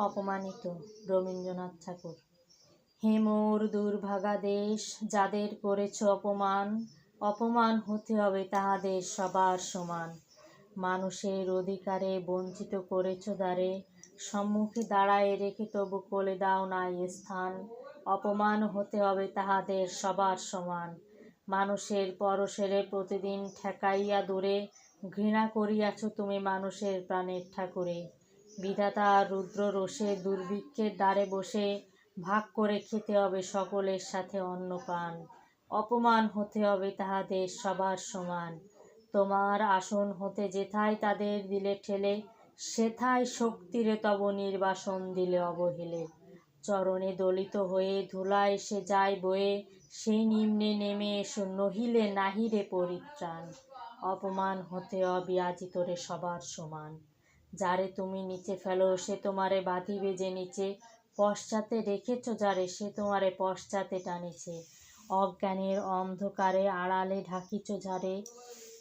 অপমানিত রবীন্দ্রনাথ ঠাকুর। হে মোর দুর্ভাগা দেশ, যাদের করেছ অপমান অপমান হতে হবে তাহাদের সবার সমান। মানুষের অধিকারে বঞ্চিত করেছ দ্বারে, সম্মুখে দাঁড়ায় রেখে তবু কোলে দাও নাই স্থান। অপমান হতে হবে তাহাদের সবার সমান। মানুষের পরশেরে প্রতিদিন ঠেকাইয়া দূরে, ঘৃণা করিয়াছ তুমি মানুষের প্রাণের ঠাকুরে। বিধাতা রুদ্র রোষে দুর্ভিক্ষের দ্বারে বসে ভাগ করে খেতে হবে সকলের সাথে অন্নপান অপমান হতে হবে তাহাদের সবার সমান। তোমার আসন হতে যেথায় তাদের দিলে ঠেলে, সেথায় শক্তিরে তব নির্বাসন দিলে অবহেলে। চরণে দলিত হয়ে ধুলায় সে যায় বয়ে সেই নিম্নে নেমে এসো, নহিলে নাহিরে পরিত্রাণ। অপমান হতে অবিয়াজিতরে সবার সমান। যারে তুমি নিচে ফেলো, সে তোমারে বাঁধিবে যে নিচে। পশ্চাতে রেখেছ যারে, সে তোমারে পশ্চাতে টানেছে। অজ্ঞানের অন্ধকারে আড়ালে ঢাকিছ যারে,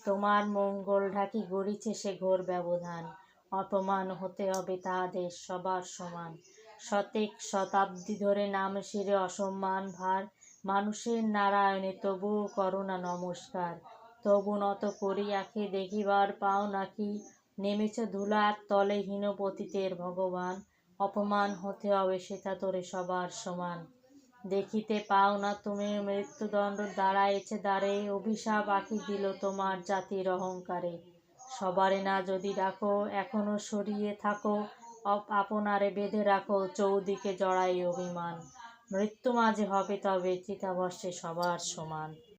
তোমার মঙ্গল ঢাকি গড়িছে সে ঘোর ব্যবধান। অপমান হতে হবে তাহাদের সবার সমান। শতেক শতাব্দী ধরে নাম শিরে অসম্মান ভার। মানুষের নারায়ণে তবুও করোনা নমস্কার। তবু নত করি করিয়াকে দেখিবার পাও নাকি নেমেছ ধুলার তলে হীনপতিতের ভগবান। অপমান হতে হবে, সেটা তোরে সবার সমান। দেখিতে পাও না তুমি, মৃত্যুদণ্ড দাঁড়ায়েছে দ্বারে, অভিশাপ আঁকি দিল তোমার জাতির অহংকারে। সবারে না যদি ডাকো, এখনও সরিয়ে থাকো আপনারে বেঁধে রাখো, চৌদিকে জড়াই অভিমান। মৃত্যু মাঝে হবে তবে চিতাভস্যে সবার সমান।